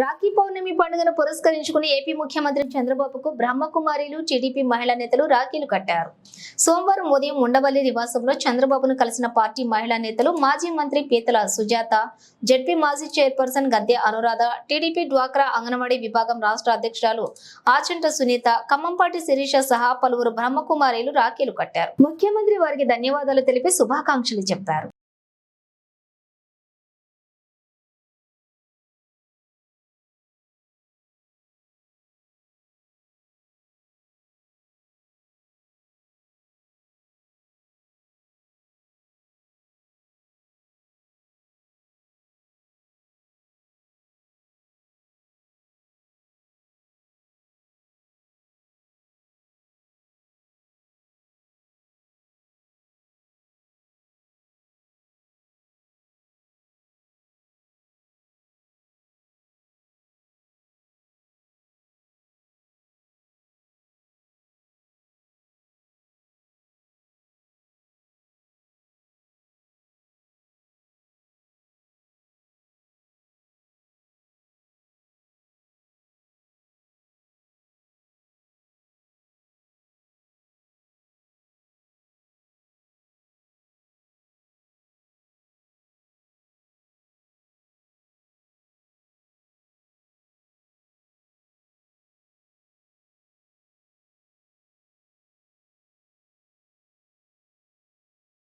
రాఖీ పౌర్ణమి పండుగను పురస్కరించుకుని ఏపీ ముఖ్యమంత్రి చంద్రబాబుకు బ్రహ్మకుమారిలు టీడీపీ మహిళా నేతలు రాఖీలు కట్టారు. సోమవారం ఉదయం ఉండవల్లి నివాసంలో చంద్రబాబును కలిసిన పార్టీ మహిళా నేతలు మాజీ మంత్రి పీతల సుజాత జడ్పీ మాజీ చైర్పర్సన్ గద్దె అనురాధ టీడీపీ డ్వాక్రా అంగన్వాడీ విభాగం రాష్ట్ర అధ్యక్షురాలు ఆచంట సునీత ఖమ్మంపాటి శిరీష సహా పలువురు బ్రహ్మకుమారిలు రాఖీలు కట్టారు. ముఖ్యమంత్రి వారికి ధన్యవాదాలు తెలిపి శుభాకాంక్షలు చెప్పారు.